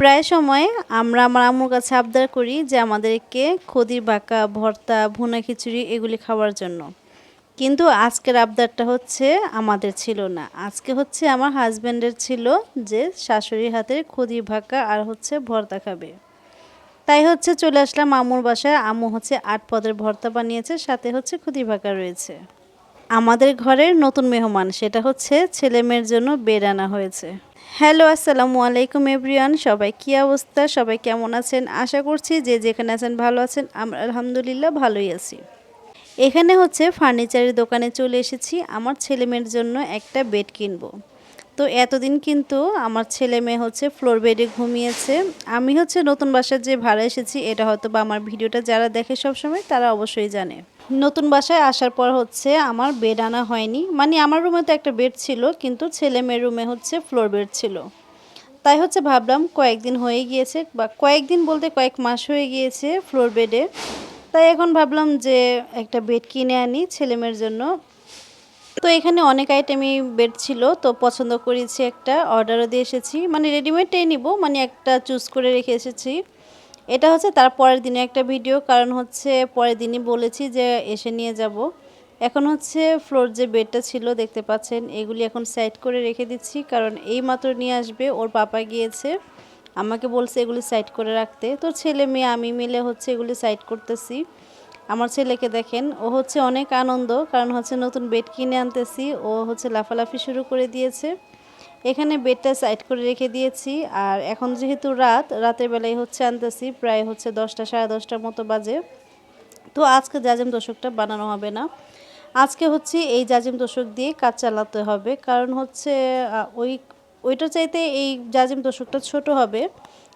প্রায় সময় আমরা আমার আম্মুর কাছে আবদার করি যে আমাদেরকে খদির বাঁকা, ভর্তা, ভুনা খিচুড়ি এগুলি খাওয়ার জন্য। কিন্তু আজকের আবদারটা হচ্ছে আমাদের ছিল না। আজকে হচ্ছে আমার হাজব্যান্ডের ছিল যে শাশুড়ির হাতের খদির ভাকা আর হচ্ছে ভর্তা খাবে। তাই হচ্ছে চলে আসলাম আম্মুর বাসায়। আম্মু হচ্ছে আট পদের ভর্তা বানিয়েছে, সাথে হচ্ছে খুদি ভাকা রয়েছে। আমাদের ঘরের নতুন মেহমান, সেটা হচ্ছে ছেলে মেয়ের জন্য বেড আনা হয়েছে। হ্যালো, আসসালামু আলাইকুম এভরিওয়ান। সবাই কী অবস্থা? সবাই কেমন আছেন? আশা করছি যে যেখানে আছেন ভালো আছেন। আমরা আলহামদুলিল্লাহ ভালোই আছি। এখানে হচ্ছে ফার্নিচারের দোকানে চলে এসেছি। আমার ছেলেমেয়ের জন্য একটা বেড কিনবো। তো এতদিন কিন্তু আমার ছেলে মেয়ে হচ্ছে ফ্লোর বেডে ঘুমিয়েছে। আমি হচ্ছে নতুন বাসায় যে ভাড়া এসেছি, এটা হয়তো বা আমার ভিডিওটা যারা দেখে সবসময় তারা অবশ্যই জানে। নতুন বাসায় আসার পর হচ্ছে আমার বেড আনা হয়নি। মানে আমার রুমে তো একটা বেড ছিল, কিন্তু ছেলে মেয়ের রুমে হচ্ছে ফ্লোর বেড ছিল। তাই হচ্ছে ভাবলাম কয়েকদিন হয়ে গিয়েছে, বা কয়েকদিন বলতে কয়েক মাস হয়ে গিয়েছে ফ্লোর বেডে তাই এখন ভাবলাম যে একটা বেড কিনে আনি ছেলে মেয়ের জন্য। তো এখানে অনেক আইটেমই বেড ছিল, তো পছন্দ করেছি একটা অর্ডারও দিয়ে এসেছি। মানে রেডিমেডটাই নিব মানে একটা চুজ করে রেখে এসেছি। এটা হচ্ছে তার পরের দিনে একটা ভিডিও কারণ হচ্ছে পরের দিনই বলেছি যে এসে নিয়ে যাব। এখন হচ্ছে ফ্লোর যে বেডটা ছিল, দেখতে পাচ্ছেন, এগুলি এখন সাইড করে রেখে দিচ্ছি, কারণ এই মাত্র নিয়ে আসবে, ওর পাপা গিয়েছে, আমাকে বলছে এগুলি সাইড করে রাখতে। তো ছেলে মেয়ে, আমি মিলে হচ্ছে এগুলি সাইড করতেছি। আমার ছেলেকে দেখেন, ও হচ্ছে অনেক আনন্দ, কারণ হচ্ছে নতুন বেড কিনে আনতেছি, ও হচ্ছে লাফালাফি শুরু করে দিয়েছে। এখানে বেডটা সাইড করে রেখে দিয়েছি, আর এখন যেহেতু রাত, রাতের বেলায় হচ্ছে আনতেছি, প্রায় হচ্ছে দশটা, সাড়ে দশটার মতো বাজে। তো আজকে জাজিম দশকটা বানানো হবে না। আজকে হচ্ছে এই জাজিম দশক দিয়ে কাজ চালাতে হবে, কারণ হচ্ছে ওই ওইটা চাইতে এই জাজিম তোষকটা ছোট হবে,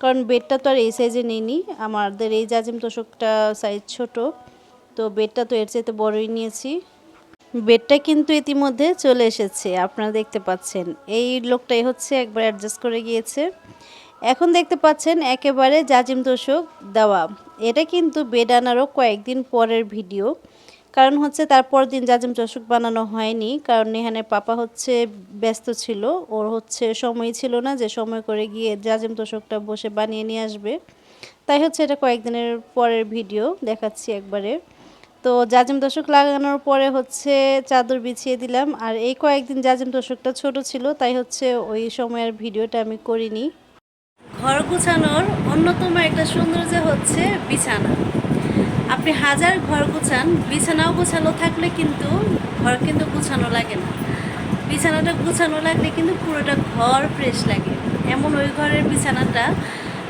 কারণ বেডটা তো আর এই সাইজে নিইনি। আমাদের এই জাজিম তোষকটা সাইজ ছোট। তো বেডটা তো এর চাইতে বড়ই নিয়েছি। বেডটা কিন্তু ইতিমধ্যে চলে এসেছে, আপনারা দেখতে পাচ্ছেন। এই লোকটাই হচ্ছে একবার অ্যাডজাস্ট করে গিয়েছে। এখন দেখতে পাচ্ছেন একেবারে জাজিম তোষক দেওয়া। এটা কিন্তু বেড আনারও কয়েকদিন পরের ভিডিও। কারণ হচ্ছে তারপর দিন জাজিম চষক বানানো হয়নি। কারণ এখানে পাপা হচ্ছে ব্যস্ত ছিল। ওর হচ্ছে সময় ছিল না যে সময় করে গিয়ে জাজিম তোষকটা বসে বানিয়ে নিয়ে আসবে। তাই হচ্ছে এটা কয়েকদিনের পরের ভিডিও দেখাচ্ছি একবারে। তো জাজিম দশক লাগানোর পরে হচ্ছে চাদর বিছিয়ে দিলাম। আর এই কয়েকদিন জাজিম দশকটা ছোট ছিল, তাই হচ্ছে ওই সময়ের ভিডিওটা আমি করিনি। ঘর গুছানোর অন্যতম একটা সৌন্দর্য হচ্ছে বিছানা। আপনি হাজার ঘর গুছান, বিছানাও গোছানো থাকলে কিন্তু ঘর কিন্তু গুছানো লাগে না। বিছানাটা গুছানো লাগলে কিন্তু পুরোটা ঘর ফ্রেশ লাগে। এমন ওই ঘরের বিছানাটা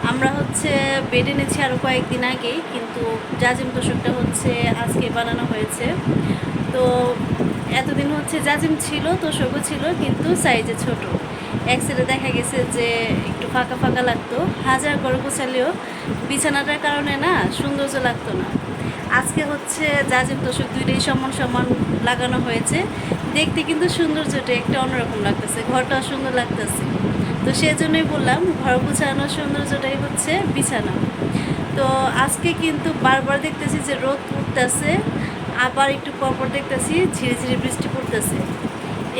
আমরা হচ্ছে বেড এনেছি আরও কয়েকদিন আগেই, কিন্তু জাজিম তোষকটা হচ্ছে আজকে বানানো হয়েছে। তো এতদিন হচ্ছে জাজিম ছিল, তোষকও ছিল, কিন্তু সাইজে ছোট। এক সাইডে দেখা গেছে যে একটু ফাঁকা ফাঁকা লাগতো, হাজার করে গোছালেও বিছানাটার কারণে না সৌন্দর্য লাগতো না। আজকে হচ্ছে জাজিম তোষক দুইটাই সমান সমান লাগানো হয়েছে। দেখতে কিন্তু সৌন্দর্যটা একটা অন্যরকম লাগতেছে ঘরটা সুন্দর লাগতেছে। তো সেই সেজন্যই বললাম, ঘর গুছানোর সৌন্দর্যটাই হচ্ছে বিছানা। তো আজকে কিন্তু বারবার দেখতেছি যে রোদ উঠতেছে, আবার একটু পরপর দেখতেছি ঝিরে ঝিরে বৃষ্টি পড়তেছে।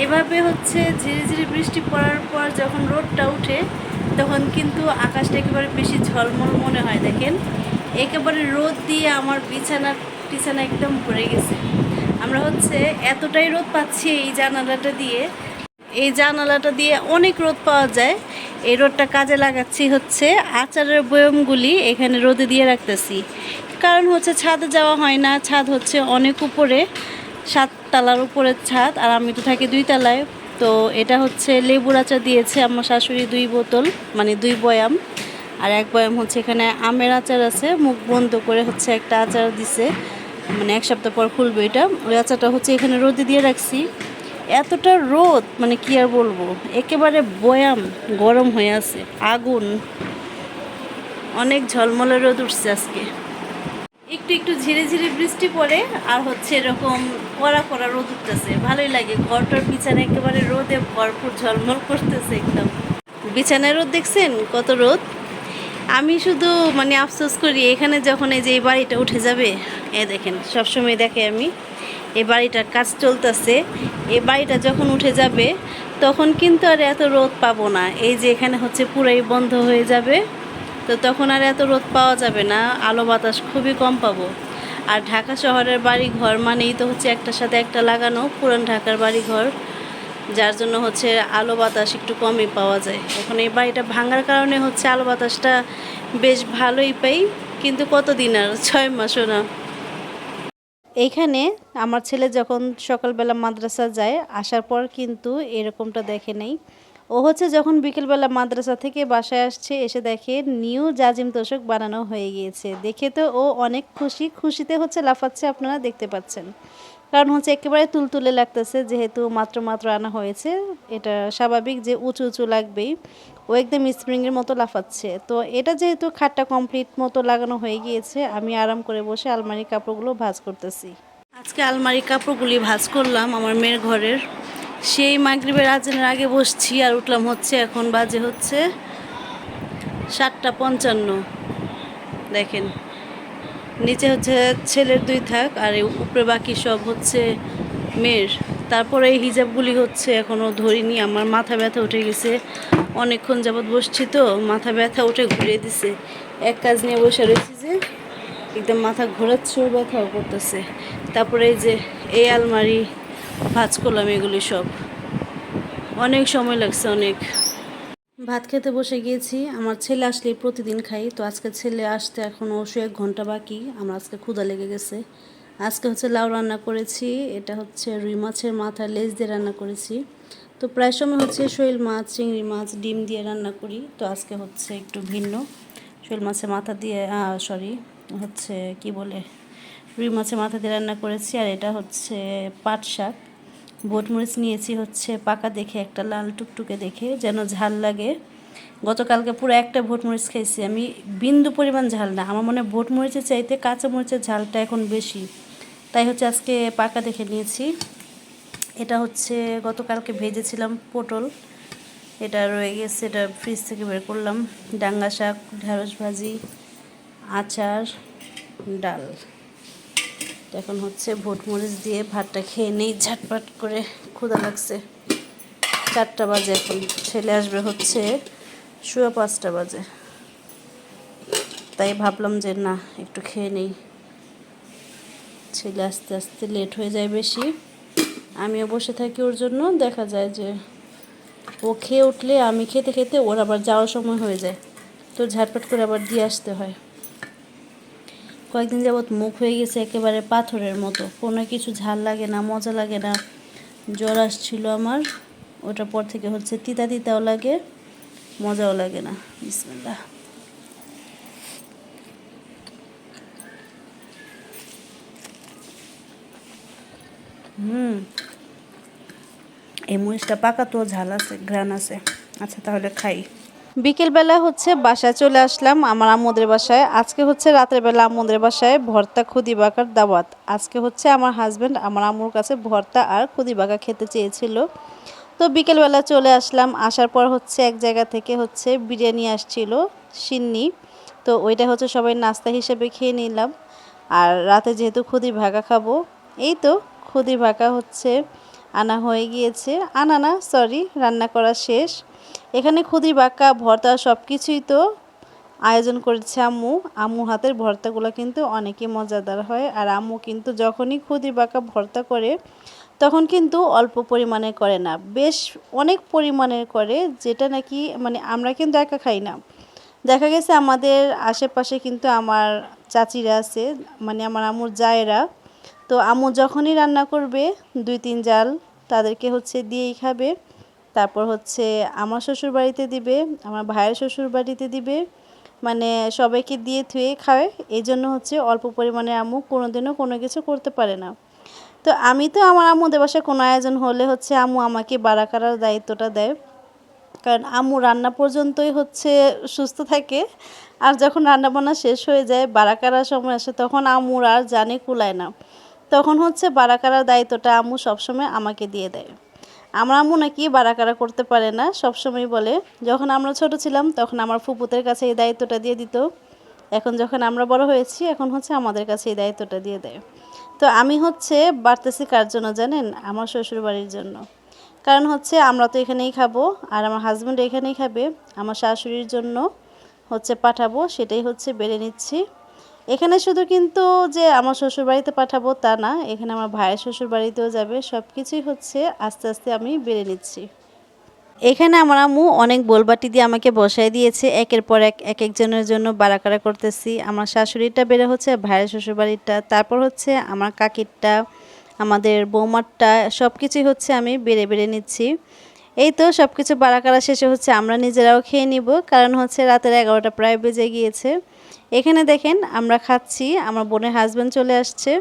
এভাবে হচ্ছে ঝিরে ঝিরে বৃষ্টি পড়ার পর যখন রোদটা উঠে, তখন কিন্তু আকাশটা একেবারে বেশি ঝলমল মনে হয়, দেখেন? একেবারে রোদ দিয়ে আমার বিছানা টিছানা একদম ভরে গেছে। আমরা হচ্ছে এতটাই রোদ পাচ্ছি এই জানালাটা দিয়ে এই জানালাটা দিয়ে অনেক রোদ পাওয়া যায়। এই রোদটা কাজে লাগাচ্ছি হচ্ছে আচারের বয়মগুলি এখানে রোদে দিয়ে রাখতেছি। কারণ হচ্ছে ছাদে যাওয়া হয় না, ছাদ হচ্ছে অনেক উপরে, সাততলার উপরের ছাদ আর আমি তো থাকি দুই তলায় তো এটা হচ্ছে লেবুর আচার দিয়েছে আমার শাশুড়ি দুই বোতল মানে দুই বয়াম। আর এক বয়াম হচ্ছে এখানে আমের আচার আছে, মুখ বন্ধ করে হচ্ছে একটা আচার দিছে। মানে এক সপ্তাহ পর খুলবে এটা। ওই আচারটা হচ্ছে এখানে রোদে দিয়ে রাখছি। এতটা রোদ মানে কি আর বলব? একেবারে বয়াম, গরম হয়ে আছে, আগুন। অনেক ঝলমলে রোদ উঠছে আজকে। একটু একটু ঝিরে ঝিরে বৃষ্টি পড়ে, আর হচ্ছে এরকম কড়া কড়া রোদ উঠতেছে। ভালোই লাগে, ঘরটার বিছানা একেবারে রোদে ভরপুর ঝলমল করতেছে একদম। বিছানায় রোদ দেখছেন? কত রোদ? আমি শুধু মানে আফসোস করি, এখানে যখন এই যে এই বাড়িটা উঠে যাবে, এ দেখেন, সবসময় দেখে আমি। এই বাড়িটার কাজ চলতেছে। এ বাড়িটা যখন উঠে যাবে, তখন কিন্তু আর এত রোদ পাবো না। এই যে এখানে হচ্ছে পুরাই বন্ধ হয়ে যাবে, তো তখন আর এত রোদ পাওয়া যাবে না। আলো বাতাস খুবই কম পাবো। আর ঢাকা শহরের বাড়ি ঘর মানেই তো হচ্ছে একটার সাথে একটা লাগানো, পুরান ঢাকার বাড়ি ঘর যার জন্য হচ্ছে আলো বাতাস একটু কমই পাওয়া যায়। এখন এই বাড়িটা ভাঙার কারণে হচ্ছে আলো বাতাসটা বেশ ভালোই পাই, কিন্তু কতদিন আর? ছয় মাসও না। এইখানে আমার ছেলে যখন সকালবেলা মাদ্রাসা যায়, আসার পর কিন্তু এরকমটা দেখে নেই। ও হচ্ছে যখন বিকেলবেলা মাদ্রাসা থেকে বাসায় আসছে, এসে দেখে নিউ জাজিম তোষক বানানো হয়ে গিয়েছে। দেখে তো ও অনেক খুশি। খুশিতে হচ্ছে লাফাচ্ছে, আপনারা দেখতে পাচ্ছেন। কারণ হচ্ছে একেবারে তুলতুলে লাগতেছে, যেহেতু মাত্র মাত্র আনা হয়েছে। এটা স্বাভাবিক যে উঁচু উঁচু লাগবেই। ও একদম স্প্রিংয়ের মতো লাফাচ্ছে। তো এটা যেহেতু খাটটা কমপ্লিট মতো লাগানো হয়ে গিয়েছে, আমি আরাম করে বসে আলমারি কাপড়গুলো ভাজ করতেছি। আজকে আলমারি কাপড়গুলি ভাজ করলাম আমার মেয়ের ঘরের। সেই মাগরিবের আজানের আগে বসছি আর উঠলাম হচ্ছে এখন বাজে হচ্ছে সাতটা পঞ্চান্ন। দেখেন, নিচে হচ্ছে ছেলের দুই থাক আর উপরে বাকি সব হচ্ছে মেয়ের। তারপরে এই হিজাবগুলি হচ্ছে এখনও ধরিনি। আমার মাথা ব্যথা উঠে গেছে। অনেকক্ষণ যাবৎ বসছি তো, মাথা ব্যথা উঠে ঘুরিয়ে দিছে। এক কাজ নিয়ে বসে রয়েছি যে, একদম মাথা ঘোরাচ্ছে, ব্যথাও করতেছে। তারপরে এই যে, এই আলমারি, ভাজ করলাম, এগুলি সব। অনেক সময় লাগছে, অনেক। ভাত খেতে বসে গিয়েছি। আমার ছেলে আসলে প্রতিদিন খাই তো আজকে ছেলে আসতে এখন অবশ্যই এক ঘণ্টা বাকি। আমার আজকে ক্ষুধা লেগে গেছে। আজকে হচ্ছে লাউ রান্না করেছি, এটা হচ্ছে রুই মাছের মাথা লেজ দিয়ে রান্না করেছি। তো প্রায় সময় হচ্ছে শৈল মাছ, চিংড়ি মাছ, ডিম দিয়ে রান্না করি, তো আজকে হচ্ছে একটু ভিন্ন। শৈল মাছের মাথা দিয়ে সরি হচ্ছে কি বলে, রুই মাছের মাথা দিয়ে রান্না করেছি, আর এটা হচ্ছে পাট শাক। ভোটমরিচ নিয়েছি হচ্ছে পাকা দেখে, একটা লাল টুকটুকে দেখে, যেন ঝাল লাগে। গতকালকে পুরো একটা ভোটমরিচ খেয়েছি, আমি বিন্দু পরিমাণ ঝাল না, আমার মনে হয় ভোটমরিচের চাইতে কাঁচা মরিচের ঝালটা এখন বেশি। তাই হচ্ছে আজকে পাকা দেখে নিয়েছি। এটা হচ্ছে গতকালকে ভেজেছিলাম পটল। এটা রয়ে গেছে, এটা ফ্রিজ থেকে বের করলাম। ডাঙ্গা শাক, ঢেঁড়স ভাজি, আচার, ডাল। এখন হচ্ছে ভোটমরিচ দিয়ে ভাতটা খেয়ে নেই, ঝাটপাট করে ক্ষুধা লাগছে। চারটা বাজে এখন, ছেলে আসবে হচ্ছে শুয়ে পাঁচটা বাজে। তাই ভাবলাম যে না, একটু খেয়ে নেই। ছেলে আস্তে আস্তে লেট হয়ে যায় বেশি। আমিও বসে থাকি ওর জন্য, দেখা যায় যে ও খেয়ে উঠলে আমি খেতে খেতে ওর আবার যাওয়ার সময় হয়ে যায়। তো ঝাটপাট করে আবার দিয়ে আসতে হয়। কয়েকদিন যাবৎ মুখ হয়ে গেছে একেবারে পাথরের মতো। কোনো কিছু ঝাল লাগে না, মজা লাগে না। জ্বর আসছিল আমার। ওটার পর থেকে হচ্ছে তিতা তিতাও লাগে, মজাও লাগে না। বিসমিল্লাহ। হুম। এই মরিচটা পাকা তো, ঝাল আছে, ঘ্রাণ আছে। আচ্ছা তাহলে খাই। বিকেলবেলা হচ্ছে বাসায় চলে আসলাম আমার আম্মুদের বাসায়। আজকে হচ্ছে রাতের বেলা আম্মুদের বাসায় ভর্তা খুদি বাঁকার দাওয়াত। আজকে হচ্ছে আমার হাজব্যান্ড আমার আম্মুর কাছে ভর্তা আর খুদি বাঁকা খেতে চেয়েছিল। তো বিকেলবেলা চলে আসলাম, আসার পর হচ্ছে এক জায়গা থেকে হচ্ছে বিরিয়ানি আসছিল, সিন্নি। তো ওইটা হচ্ছে সবাই নাস্তা হিসেবে খেয়ে নিলাম। আর রাতে যেহেতু খুদি ভাগা খাব, এই তো। খুদি ভাগা হচ্ছে, আনা হয়ে গিয়েছে। আনা না সরি রান্না করা শেষ। এখানে খুদি বাঁকা, ভর্তা সব কিছুই তো আয়োজন করেছে আম্মু। আম্মু হাতের ভর্তাগুলো কিন্তু অনেকই মজাদার হয়। আর আম্মু কিন্তু যখনই খুদি বাঁকা ভর্তা করে, তখন কিন্তু অল্প পরিমাণে করে না। বেশ অনেক পরিমাণের করে, যেটা নাকি মানে আমরা কিন্তু একা খাই না। দেখা গেছে আমাদের আশেপাশে কিন্তু আমার চাচিরা আছে মানে আমার আম্মুর জায়েরা তো আম্মু যখনই রান্না করবে, দুই, তিন জাল তাদেরকে হচ্ছে দিয়েই খাবে। তারপর হচ্ছে আমার শ্বশুর বাড়িতে দিবে, আমার ভাইয়ের শ্বশুর বাড়িতে দিবে। মানে সবাইকে দিয়ে থুয়ে খায়। এই জন্য হচ্ছে অল্প পরিমাণে আম্মু কোনোদিনও কোনো কিছু করতে পারে না। তো আমি তো আমার আম্মুদের বাসায় কোনো আয়োজন হলে হচ্ছে আম্মু আমাকে বাড়া করার দায়িত্বটা দেয়। কারণ আম্মু রান্না পর্যন্তই হচ্ছে সুস্থ থাকে। আর যখন রান্নাবান্না শেষ হয়ে যায়, বাড়া করার সময় আসে, তখন আম্মুর আর জানে কুলায় না। তখন হচ্ছে বাড়া করার দায়িত্বটা আম্মু সবসময় আমাকে দিয়ে দেয়। আমার আম্মু নাকি বাড়াকারা করতে পারে না, সবসময় বলে। যখন আমরা ছোট ছিলাম, তখন আমার ফুপুতের কাছে এই দায়িত্বটা দিয়ে দিত। এখন যখন আমরা বড় হয়েছি, এখন হচ্ছে আমাদের কাছে এই দায়িত্বটা দিয়ে দেয়। তো আমি হচ্ছে বাড়তেছি কার জন্য জানেন? আমার শ্বশুর বাড়ির জন্য। কারণ হচ্ছে আমরা তো এখানেই খাব, আর আমার হাজব্যান্ড এখানেই খাবে। আমার শাশুড়ির জন্য হচ্ছে পাঠাবো, সেটাই হচ্ছে বেড়ে নিচ্ছি। এখানে শুধু কিন্তু যে আমার শ্বশুর বাড়িতে পাঠাবো তা না, এখানে আমার ভাইয়ের শ্বশুর বাড়িতেও যাবে। সব কিছুই হচ্ছে আস্তে আস্তে আমি বেড়ে নিচ্ছি। এখানে আমার আম্মু অনেক বোলবাটি দিয়ে আমাকে বসাই দিয়েছে। একের পর এক এক একজনের জন্য বাড়াকাড়া করতেছি। আমার শাশুড়িটা বেড়ে হচ্ছে, ভাইয়ের শ্বশুরবাড়িটা। তারপর হচ্ছে আমার কাকিরটা, আমাদের বৌমারটা সব কিছুই হচ্ছে আমি বেড়ে বেড়ে নিচ্ছি। এই তো সব কিছু বাড়াকাড়া শেষে হচ্ছে আমরা নিজেরাও খেয়ে নিব, কারণ হচ্ছে রাতের এগারোটা প্রায় বেজে গিয়েছে। এখানে দেখেন আমরা খাচ্ছি, আমার বোনের হাজব্যান্ড চলে আসছে।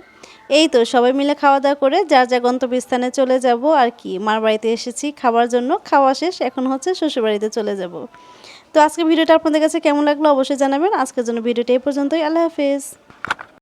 এই তো সবাই মিলে খাওয়া দাওয়া করে যার যা গন্তব্যস্থানে চলে যাব আর কি। মার বাড়িতে এসেছি খাওয়ার জন্য, খাওয়া শেষ, এখন হচ্ছে শ্বশুরবাড়িতে চলে যাব। তো আজকে ভিডিওটা আপনাদের কাছে কেমন লাগল অবশ্যই জানাবেন। আজকের জন্য ভিডিওটা এই পর্যন্তই, আল্লাহ হাফেজ।